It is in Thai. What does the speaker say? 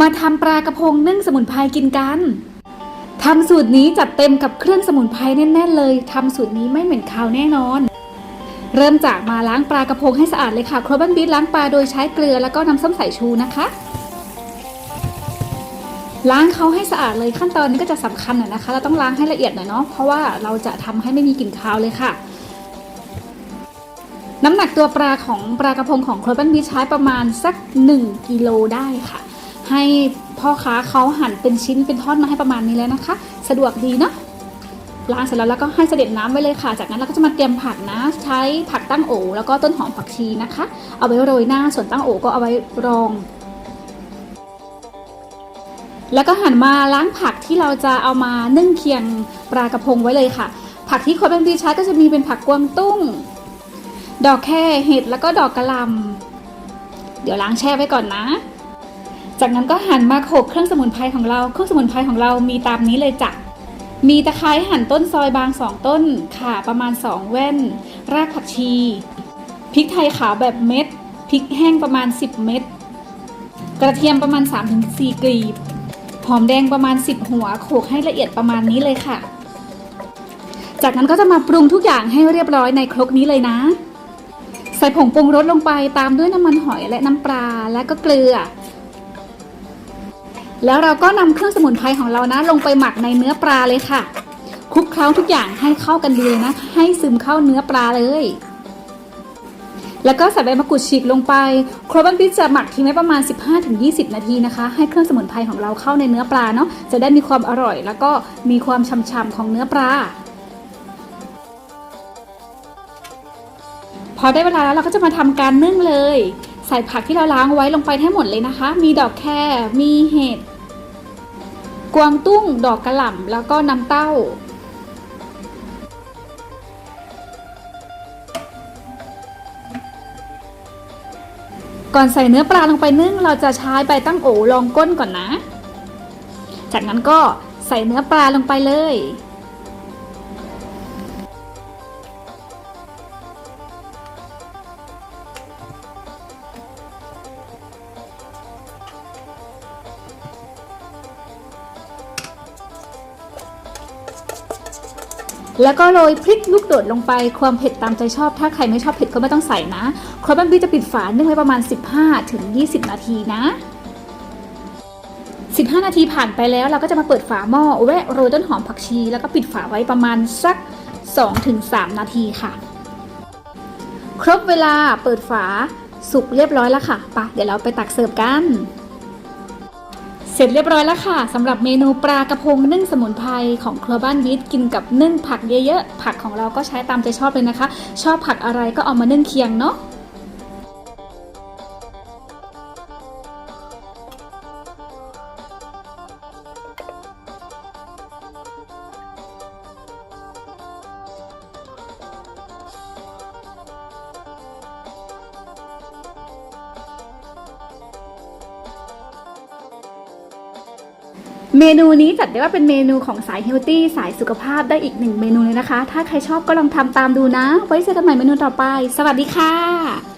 มาทำปลากระพงนึ่งสมุนไพรกินกันทำสูตรนี้จัดเต็มกับเครื่องสมุนไพรแน่นๆเลยทำสูตรนี้ไม่เหม็นคาวแน่นอน เริ่มจากมาล้างปลากระพงให้สะอาดเลยค่ะครัวบ้านบิ๊ล้างปลาโดยใช้เกลือแล้วก็น้ำส้มสายชูนะคะ ล้างเขาให้สะอาดเลยขั้นตอนนี้ก็จะสำคัญหน่อยนะคะ เราต้องล้างให้ละเอียดหน่อยเนาะเพราะว่าเราจะทำให้ไม่มีกลิ่นคาวเลยค่ะ น้ำหนักตัวปลาของปลากระพงของครบันบีใช้ประมาณสัก 1กิโลได้ค่ะ ให้พ่อค้าเขาหั่นเป็นชิ้นเป็นท่อนมาให้ประมาณนี้แล้วนะคะ สะดวกดีเนาะล้างเสร็จแล้วแล้วก็ให้เสด็จน้ำไว้เลยค่ะ จากนั้นเราก็จะมาเตรียมผักนะ ใช้ผักตั้งโอแล้วก็ต้นหอมผักชีนะคะ เอาไว้โรยหน้าส่วนตั้งโอก็เอาไว้รอง แล้วก็หันมาล้างผักที่เราจะเอามานึ่งเคียงปลากระพงไว้เลยค่ะ ผักที่ครบันบีใช้ก็จะมีเป็นผักกวางตุ้ง ดอกแค่เห็ดแล้วก็ดอกกระลำเดี๋ยวล้างแช่ไว้ก่อนนะ จากนั้นก็หั่นมาโขลกเครื่องสมุนไพรของเรา เครื่องสมุนไพรของเรามีตามนี้เลยจ้ะ มีตะไคร้หั่นต้นซอยบาง2ต้น ข่าประมาณ 2 แว่น รากผักชี พริกไทยขาวแบบเม็ด พริกแห้งประมาณ 10 เม็ด กระเทียมประมาณ 3-4 กลีบ หอมแดงประมาณ 10 หัว โขลกให้ละเอียดประมาณนี้เลยค่ะ จากนั้นก็จะมาปรุงทุกอย่างให้เรียบร้อยในครกนี้เลยนะ ใส่ผงปรุงรสลงไปตามด้วยน้ำมันหอยและน้ำปลาและก็เกลือ แล้วเราก็นำเครื่องสมุนไพรของเรานะลงไปหมักในเนื้อปลาเลยค่ะคลุกเคล้าทุกอย่างให้เข้ากันดีเลยนะ ให้ซึมเข้าเนื้อปลาเลย แล้วก็ใส่ใบมะกรูดฉีกลงไปโครบันพิซจะหมักทิ้งไว้ประมาณ 15-20 นาทีนะคะ ให้เครื่องสมุนไพรของเราเข้าในเนื้อปลาเนาะจะได้มีความอร่อย แล้วก็มีความฉ่ำๆของเนื้อปลาพอได้เวลาแล้วเราก็จะมาทำการนึ่งเลย ใส่ผักที่เราล้างไว้ลงไปให้หมดเลยนะคะ มีดอกแครมีเห็ด กวางตุ้ง ดอกกระหล่ำแล้วก็น้ำเต้า ก่อนใส่เนื้อปลาลงไปนึ่งเราจะใช้ใบตั้งโอรองก้นก่อนนะ จากนั้นก็ใส่เนื้อปลาลงไปเลย แล้วก็โรยพริกลูกโดดลงไปความเผ็ดตามใจชอบ ถ้าใครไม่ชอบเผ็ดก็ไม่ต้องใส่นะครบันบีจะปิดฝานึ่งไว้ประมาณ 15 ถึง 20 นาทีนะ 15 นาทีผ่านไปแล้วเราก็จะมาเปิดฝาหม้อแวะโรยต้นหอมผักชี แล้วก็ปิดฝาไว้ประมาณสัก 2-3 นาทีค่ะ ครบเวลาเปิดฝาสุกเรียบร้อยแล้วค่ะปะเดี๋ยวเราไปตักเสิร์ฟกัน เสร็จเรียบร้อยแล้วค่ะสำหรับเมนูปลากระพงนึ่งสมุนไพรของครัวบ้านวิทกินกับนึ่งผักเยอะๆผักของเราก็ใช้ตามใจชอบเลยนะคะ ชอบผักอะไรก็เอามานึ่งเคียงเนาะ เมนูนี้จัดได้ว่าเป็นเมนูของสายเฮลตี้สายสุขภาพได้อีกหนึ่งเมนูเลยนะคะ ถ้าใครชอบก็ลองทำตามดูนะ ไว้เจอกันใหม่เมนูต่อไป สวัสดีค่ะ